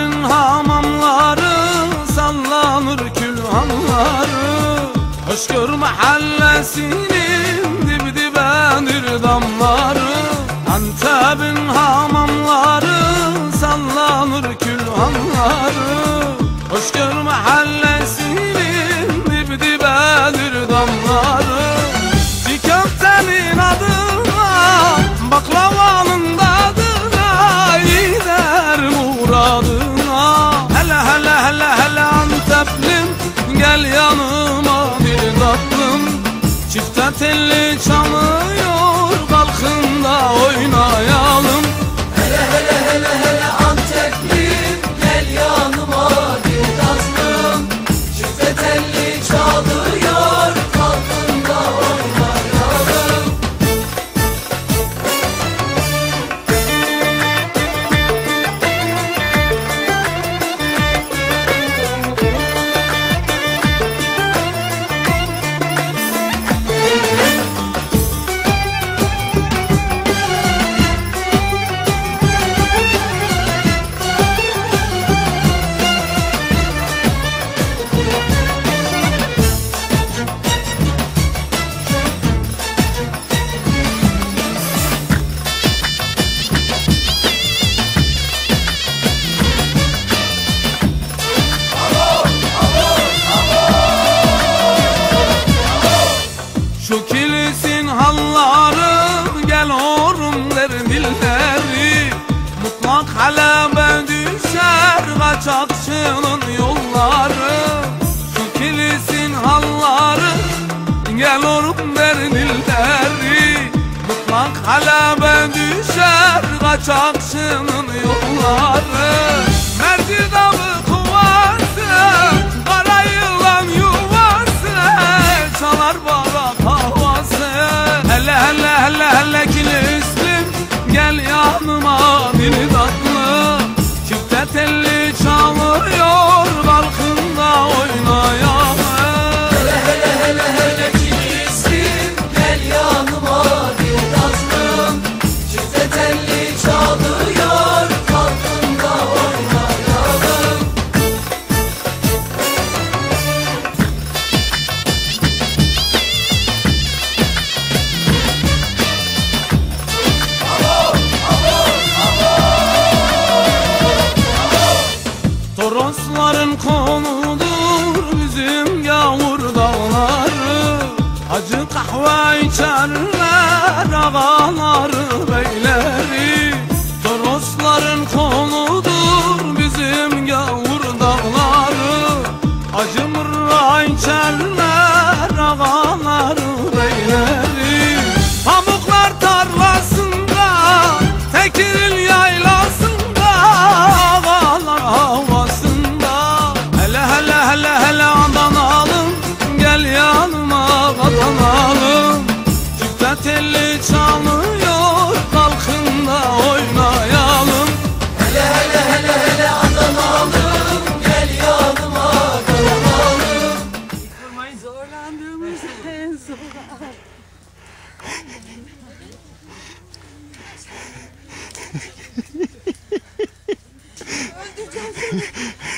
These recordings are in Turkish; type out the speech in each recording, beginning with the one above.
Şehrin hamamları sallanır külhanları. Hoşgör mahallesinin dip dibendir damları. Antep'in hamamları sallanır külhanları. gel yanıma bir tatlım. Çifte telli çalıyor balkında oynayalım. çarşının yolları. Dostların konudur üzüm yağmur dağları. Acı kahve içerler ağaları beyleri. Dostların konu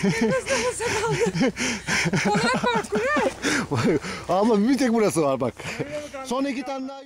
Kızlarım sakallı. Onlar farklı. Abla bir tek burası var bak. Son iki tane daha.